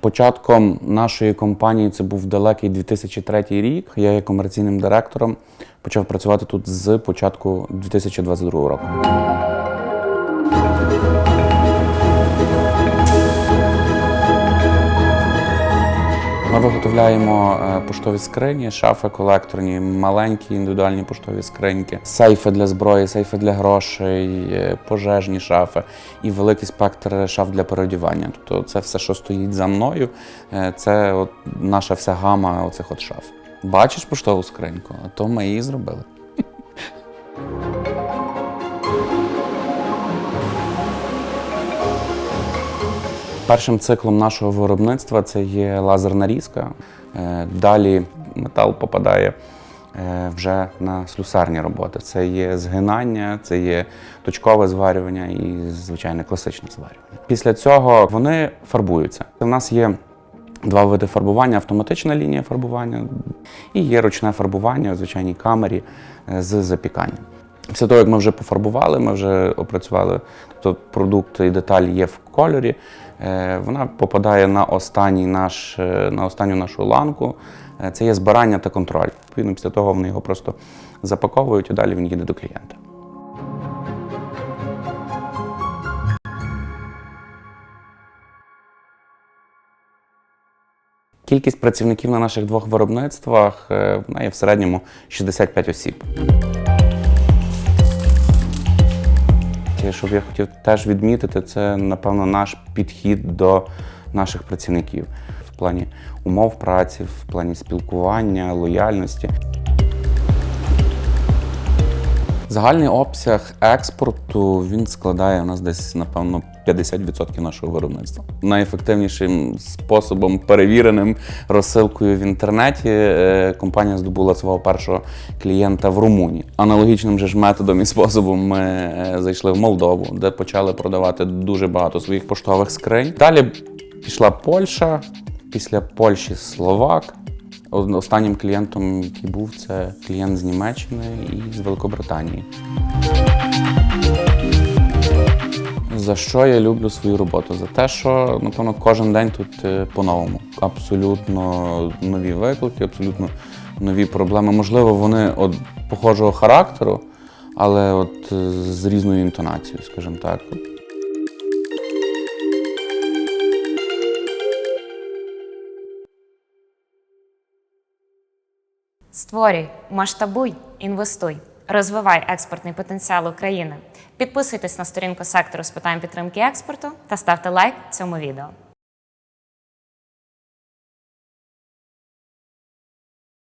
Початком нашої компанії це був далекий 2003 рік. Я є комерційним директором. Почав працювати тут з початку 2022 року. Виготовляємо е, поштові скрині, шафи колекторні, маленькі індивідуальні поштові скриньки, сейфи для зброї, сейфи для грошей, е, пожежні шафи і великий спектр шаф для переодівання. Тобто це все, що стоїть за мною, е, це от наша вся гама оцих от шаф. Бачиш поштову скриньку, а то ми її зробили. Першим циклом нашого виробництва це є лазерна різка. Е, Далі метал попадає е, вже на слюсарні роботи. Це є згинання, це є точкове зварювання і звичайне класичне зварювання. Після цього вони фарбуються. У нас є два види фарбування: автоматична лінія фарбування і є ручне фарбування у звичайній камері е, з запіканням. Після того, як ми вже пофарбували, ми вже опрацювали, тобто продукт і деталь є в кольорі, е, вона попадає на, останній наш, е, на останню нашу ланку. Е, Це є збирання та контроль. Відповідно, після того вони його просто запаковують і далі він їде до клієнта. Кількість працівників на наших двох виробництвах вона є в середньому 65 осіб. Що б я хотів теж відмітити, це напевно наш підхід до наших працівників в плані умов праці, в плані спілкування, лояльності. Загальний обсяг експорту він складає у нас десь, напевно, 50% нашого виробництва. Найефективнішим способом, перевіреним розсилкою в інтернеті, е, компанія здобула свого першого клієнта в Румунії. Аналогічним же ж методом і способом ми е, зайшли в Молдову, де почали продавати дуже багато своїх поштових скринь. Далі пішла Польща, після Польщі Словак. Останнім клієнтом, який був, це клієнт з Німеччини і з Великобританії. За що я люблю свою роботу? За те, що напевно кожен день тут е, по-новому. Абсолютно нові виклики, абсолютно нові проблеми. Можливо, вони от похожого характеру, але от е, з різною інтонацією, скажімо так. Створюй, масштабуй, інвестуй, розвивай експортний потенціал України. Підписуйтесь на сторінку сектору з питань підтримки експорту та ставте лайк цьому відео.